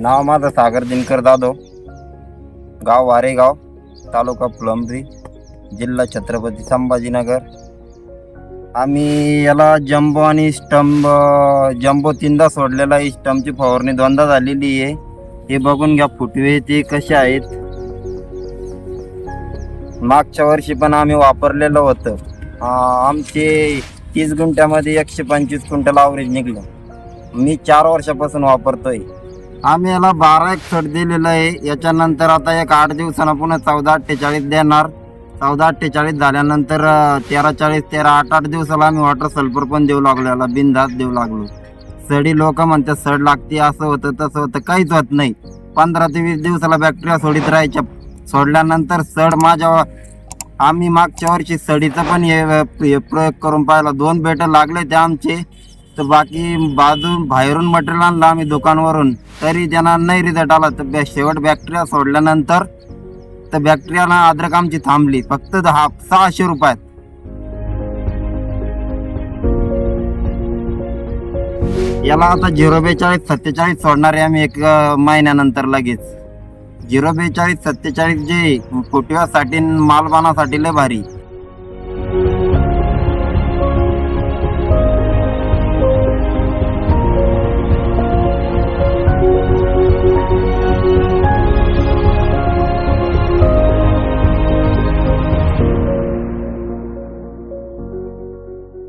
नाव माझं सागर दिनकर जाधव. गाव वारेगाव तालुका फुलंब्री जिल्हा छत्रपती संभाजीनगर. आम्ही याला जम्बो आणि स्टंब जम्बो तीनदा सोडलेला आहे. स्टंबची फवारणी दोनदा झालेली आहे. हे बघून घ्या फुटवे ते कसे आहेत. मागच्या वर्षी पण आम्ही वापरलेलं होतं. आमचे तीस गुंठ्यामध्ये एकशे पंचवीस क्विंटल आवरेज निघलं. मी चार वर्षापासून वापरतोय. आम्ही याला बारा एक सट दिलेलं आहे. याच्यानंतर आता एक आठ दिवसानं पुन्हा चौदा अठ्ठेचाळीस देणार. चौदा अठ्ठेचाळीस झाल्यानंतर तेरा चाळीस तेरा आठ आठ दिवसाला आम्ही वॉटर सल्फर पण देऊ लागलो याला बिनधास्त देऊ लागलो. सडी लोक म्हणतात सड लागते असं होतं तसं होतं. काहीच होत नाही. पंधरा ते वीस दिवसाला बॅक्टेरिया सोडित राहायच्या. सोडल्यानंतर सड माझ्या आम्ही मागच्या वर्षी सडीचं पण हे हे प्रयोग करून पाहिला. दोन बेटं लागले ते आमचे. तर बाकी बाजू बाहेरून मटेरियल आणलं आम्ही दुकानवरून. तरी त्यांना नाही रिझल्ट आला. तर बॅ- शेवट बॅक्टेरिया सोडल्यानंतर तर बॅक्टेरियाला अद्रक आमची थांबली. फक्त दहा सहाशे रुपयात. याला आता झिरो बेचाळीस सत्तेचाळीस सोडणार आहे आम्ही एक महिन्यानंतर लगेच. झिरो बेचाळीस सत्तेचाळीस जे फुटव्यासाठी मालबानासाठी लय भारी.